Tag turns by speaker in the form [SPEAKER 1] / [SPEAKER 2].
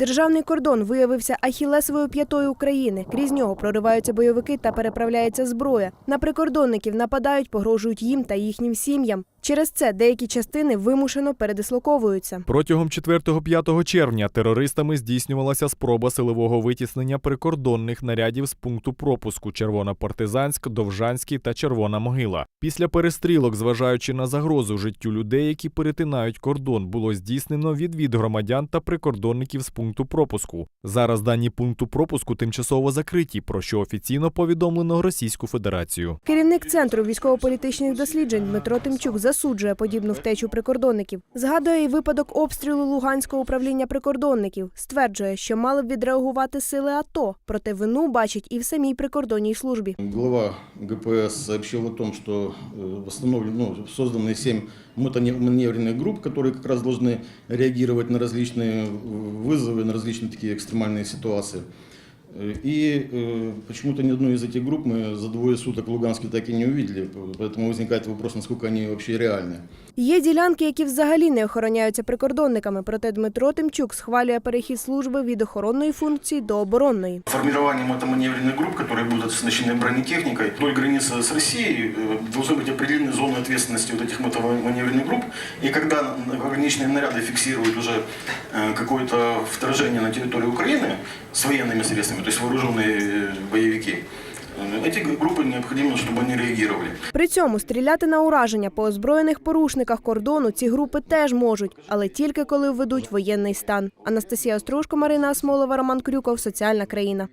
[SPEAKER 1] Державний кордон виявився ахілесовою п'ятою України. Крізь нього прориваються бойовики та переправляється зброя. На прикордонників нападають, погрожують їм та їхнім сім'ям. Через це деякі частини вимушено передислоковуються.
[SPEAKER 2] Протягом 4-5 червня терористами здійснювалася спроба силового витіснення прикордонних нарядів з пункту пропуску Червона-Партизанськ, Довжанський та Червона Могила. Після перестрілок, зважаючи на загрозу життю людей, які перетинають кордон, було здійснено відвід громадян та прикордонників з пункту пропуску. Зараз дані пункту пропуску тимчасово закриті, про що офіційно повідомлено Російську Федерацію.
[SPEAKER 1] Керівник центру військово-політичних досліджень Дмитро Тимчук засуджує подібну втечу прикордонників. Згадує і випадок обстрілу Луганського управління прикордонників. Стверджує, що мали б відреагувати сили АТО, проте вину бачить і в самій прикордонній службі.
[SPEAKER 3] Глава ГПС сообщил о том, что э, восстановлен, ну, созданы семь мотоманевренных групп, которые как раз должны реагировать на различные вызовы, на различные такие экстремальные ситуации. Э, И э, почему-то ни одну из этих групп мы за двое суток в Луганске так и не увидели, поэтому возникает вопрос, насколько они вообще реальны.
[SPEAKER 1] Є ділянки, які взагалі не охороняються прикордонниками. Проте Дмитро Тимчук схвалює перехід служби від охоронної функції до оборонної.
[SPEAKER 4] Формирование мотоманевренных групп, которые будут оснащены бронетехникой, вдоль границы с Россией э, должны быть определены зоны ответственности вот этих мотоманевренных групп. И когда пограничные наряды фиксируют уже э, какое-то вторжение на территорию Украины с военными средствами, то есть вооруженные э, боевики, э, эти группы необходимо, чтобы они реагировали.
[SPEAKER 1] При цьому стріляти на ураження по озброєних порушниках кордону ці групи теж можуть, але тільки коли введуть воєнний стан. Анастасія Острушко, Марина Асмолова, Роман Крюков. Соціальна країна.